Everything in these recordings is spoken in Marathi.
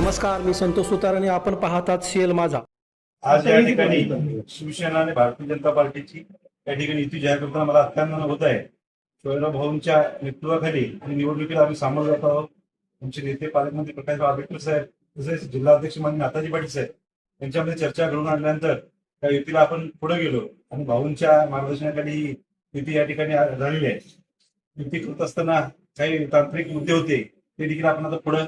नमस्कार मी संतोष सुतार आणि आपण पाहतात सीएल माझा. आज या ठिकाणी शिवसेना आणि भारतीय जनता पार्टीची या ठिकाणी युती जाहीर करताना मला अत्यानंद होत आहे. शिवराव भाऊंच्या नेतृत्वाखाली आणि निवडणुकीला आम्ही सामोरं जात आहोत. आमचे नेते पालकमंत्री प्रकाश आंबेडकर साहेब तसेच जिल्हाध्यक्ष मान्य नाताजी पाटील साहेब यांच्यामध्ये चर्चा घडून आणल्यानंतर त्या युतीला आपण पुढे गेलो आणि भाऊंच्या मार्गदर्शनाखाली युती या ठिकाणी झालेली आहे. युती करत असताना काही तांत्रिक मुद्दे होते ते देखील आपण आता पुढे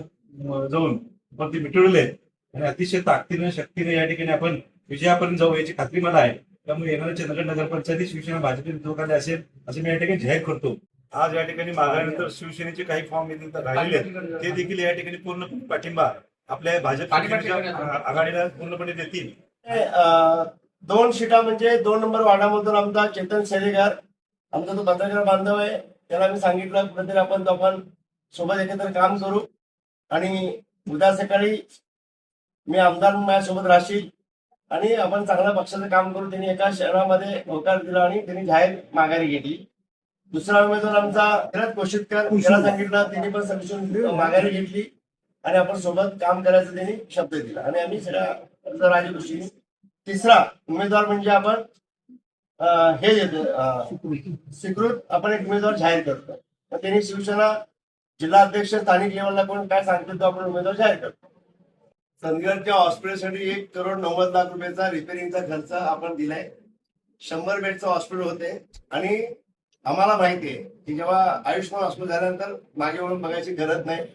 जाऊन आपण ते मिटवलेले आहेत. आणि अतिशय ताकदीने शक्तीने या ठिकाणी आपण विजयापर्यंत जाऊ याची खात्री मला आहे. त्यामुळे येणाऱ्या चंद्रगड नगरपंचायती शिवसेना भाजपच्या नेतृत्वाखाली असेल असं मी या ठिकाणी जाहीर करतो. आज या ठिकाणी मागल्यानंतर शिवसेनेचे काही फॉर्म येतील तर राहिलेले आहेत. ते देखील या ठिकाणी पूर्णपणे पाठिंबा आपल्या भाजप आघाडीला पूर्णपणे देतील. दोन शिटा म्हणजे दोन नंबर वार्डामधून आमचा चेतन सेलेकर आमचा तो पत्रकार बांधव आहे. त्याला मी सांगितलं कुठेतरी आपण आपण सोबत एकत्र काम करू. आणि उद्या सकाळी मी आमदार माझ्यासोबत राहशील आणि आपण चांगल्या पक्षाचं काम करू. त्यांनी एका शहरामध्ये होकार दिला आणि त्यांनी जाहीर माघारी घेतली. दुसरा उमेदवार आमचा शरद कोशितकर सांगितलं त्यांनी पण समिशन माघारी घेतली आणि आपण सोबत काम करायचं त्यांनी शब्द दिला. आणि आम्ही सगळ्या राजगोष्टी तिसरा उमेदवार म्हणजे आपण हे देतो स्वीकृत आपण एक उमेदवार जाहीर करतो. त्यांनी शिवसेना जिल्हा अध्यक्ष स्थानिक लेवलला कोण काय सांगतो तो आपण उमेदवार जाहीर करतो. चंदगडच्या हॉस्पिटलसाठी एक करोड नव्वद लाख रुपयाचा रिपेरिंगचा खर्च आपण दिलाय. शंभर बेडचं हॉस्पिटल होते. आणि आम्हाला माहिती आहे की जेव्हा आयुष्यमान हॉस्पिटल झाल्यानंतर मागे वळून बघायची गरज नाही.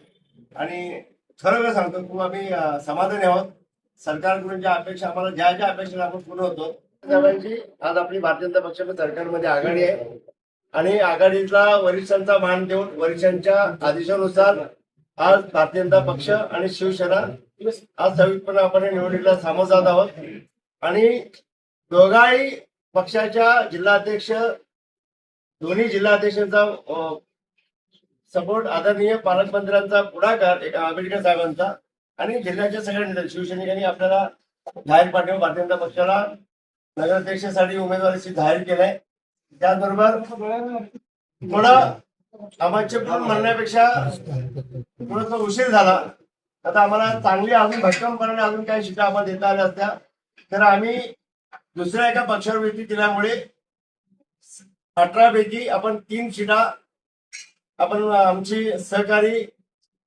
आणि खरोखर सांगतो खूप आम्ही समाधानी आहोत. सरकारकडून ज्या अपेक्षा आम्हाला ज्या ज्या अपेक्षा आपण पूर्ण होतो आज आपली भारतीय जनता पक्ष सरकारमध्ये आघाडी आहे. आणि आघाडीतला वरिष्ठांचा मान देऊन वरिष्ठांच्या आदेशानुसार आज भारतीय जनता पक्ष आणि शिवसेना आज संयुक्तपणे आपण निवडणुकीला सामोरं जात आहोत आणि दोघाही पक्षाच्या जिल्हाध्यक्ष दोन्ही जिल्हाध्यक्षांचा सपोर्ट आदरणीय पालकमंत्र्यांचा पुढाकार एका आंबेडकर साहेबांचा आणि जिल्ह्याच्या सगळ्या नेत्या- शिवसैनिकांनी आपल्याला जाहीर पाठवून भारतीय जनता पक्षाला नगराध्यक्षासाठी उमेदवारीची जाहीर केलाय. त्याचबरोबर थोडं आम्हाचे पण म्हणण्यापेक्षा थोडस उशीर झाला. आता आम्हाला चांगली अजून भक्कमपणाने अजून काही शिटा आम्हाला देता आल्या असत्या. तर आम्ही दुसऱ्या एका पक्षावर व्यक्ती दिल्यामुळे अठरा पैकी आपण तीन शिटा आपण आमची सहकारी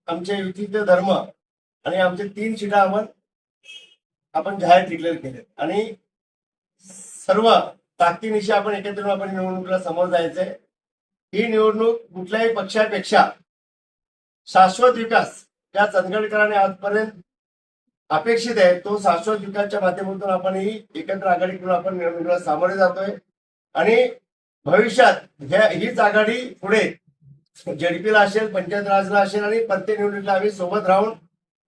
आमचे युतीचे धर्म आणि आमचे तीन शिटा आपण आपण जाहीर डिक्लेअर केले आणि सर्व ताकदीनिशी आपण एकत्र आपण निवडणुकीला समोर जायचंय. ही निवडणूक कुठल्याही पक्षापेक्षा शाश्वत विकास ज्या चंदगडकरांनी आजपर्यंत अपेक्षित आहे. तो शाश्वत विकासच्या माध्यमातून आपण ही एकत्र आघाडी करून आपण निवडणुकीला सामोरे जातोय. आणि भविष्यात ह्या हीच आघाडी पुढे जेडपीला असेल पंचायत राजला असेल आणि प्रत्येक निवडणुकीला आम्ही सोबत राहून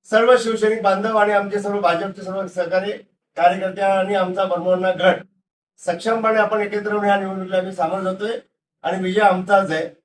सर्व शिवसैनिक बांधव आणि आमचे सर्व भाजपचे सर्व सहकारी कार्यकर्ते आणि आमचा बर्मवना गट सक्षमपणे आपण एकत्र येऊन या निवडणुकीला आम्ही सामोरं जातोय. आणि विजय आमचाच आहे.